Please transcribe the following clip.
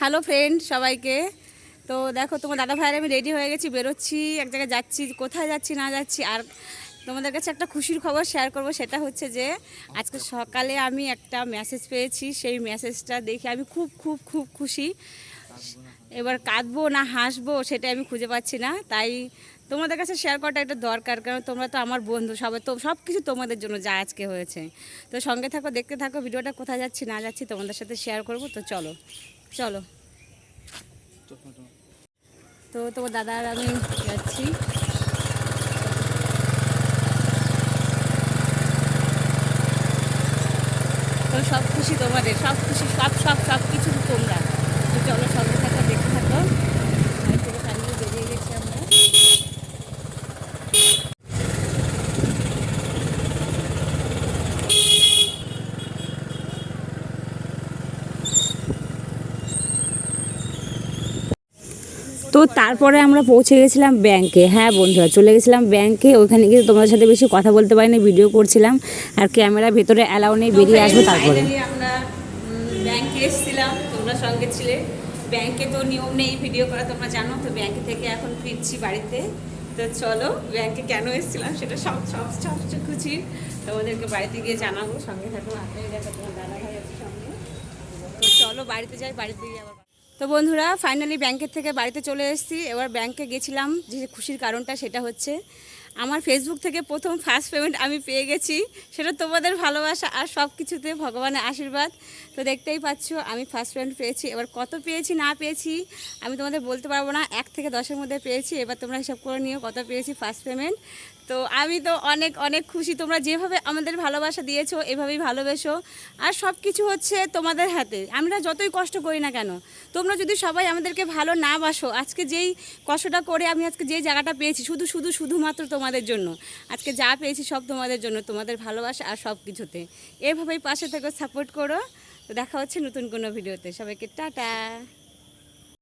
Hello friend সবাইকে। তো দেখো তোমার দাদা ভাইয়ের আমি রেডি হয়ে গেছি বেরোচ্ছি এক জায়গায় যাচ্ছি কোথায় যাচ্ছি না যাচ্ছি আর তোমাদের কাছে একটা খুশির খবর শেয়ার করব সেটা হচ্ছে যে আজকে সকালে আমি একটা মেসেজ পেয়েছি সেই মেসেজটা দেখে আমি খুব খুব খুব খুশি। এবার কাঁদবো না হাসবো সেটা আমি খুঁজে পাচ্ছি না। তাই তোমাদের কাছে শেয়ার করাটা একটা দরকার কারণ তোমরা তো আমার বন্ধু সবাই তো সব কিছু তোমাদের জন্য যা আজকে হয়েছে। তো সঙ্গে থাকো দেখতে থাকো ভিডিওটা কোথায় যাচ্ছি না যাচ্ছি তোমাদের সাথে শেয়ার করব তো চলো। চলো। তো তোমার দাদা আর আমি যাচ্ছি। তো সব খুশি তোমাদের, সব খুশি, সব সব সব কিছু তোমরা তো চলো সঙ্গে থাকো দেখতে থাকো আর পুরো ফ্যামিলি বেরিয়ে গেছি আমরা তো তারপরে আমরা পৌঁছে গেছিলাম ব্যাংকে হ্যাঁ বন্ধুরা চলে গেছিলাম ব্যাংকে ওখানে গিয়ে তোমাদের সাথে বেশি কথা বলতে পারিনি ভিডিও করছিলাম। আর ক্যামেরা ভেতরে অ্যালাউ নেই বেরিয়ে আসব তারপরে। আমরা ব্যাংকে এসেছিলাম তোমরা সঙ্গে ছিলে। ব্যাংকে তো নিয়ম নেই ভিডিও করা তোমরা জানো। তো ব্যাংকে থেকে এখন ফিরছি বাড়িতে। তো চলো ব্যাংকে কেন এসেছিলাম সেটা সব সব সব খুশি তোমাদেরকে বাড়িতে গিয়ে জানাব। সঙ্গে থাকো আপনার দেখো তোমার দাদা ভাই সঙ্গে। তো চলো বাড়িতে যাই বাড়িতে গিয়ে আবার তো বন্ধুরা ফাইনালি ব্যাংকের থেকে বাড়িতে চলে এসেছি। এবার ব্যাংকে গেছিলাম, যে খুশির কারণটা সেটা হচ্ছে, আমার ফেসবুক থেকে প্রথম ফার্স্ট পেমেন্ট আমি পেয়ে গেছি। সেটা তোমাদের ভালোবাসা আর সব কিছুতে ভগবানের আশীর্বাদ। তো দেখতেই পাচ্ছ, আমি ফার্স্ট পেমেন্ট পেয়েছি। এবার কত পেয়েছি, না পেয়েছি, আমি তোমাদের বলতে পারব না। এক থেকে দশের মধ্যে পেয়েছি। এবার তোমরা হিসাব করে নিও কত পেয়েছি ফার্স্ট পেমেন্ট তো আমি তো অনেক অনেক খুশি। তোমরা যেভাবে আমাদের ভালোবাসা দিয়েছ, এভাবেই ভালোবেসো। আর সব কিছু হচ্ছে তোমাদের হাতে। আমরা যতই কষ্ট করি না কেন, তোমরা যদি সবাই আমাদেরকে ভালো না বাসো, আজকে যেই কষ্টটা করে আমি আজকে যেই জায়গাটা পেয়েছি, শুধু শুধু, শুধুমাত্র তোমাদের জন্য। আজকে যা পেয়েছি সব তোমাদের জন্য, তোমাদের ভালোবাসা আর সব কিছুতে এভাবেই পাশে থেকে, সাপোর্ট করো। তো দেখা হচ্ছে নতুন কোনো ভিডিওতে। সবাইকে টাটা।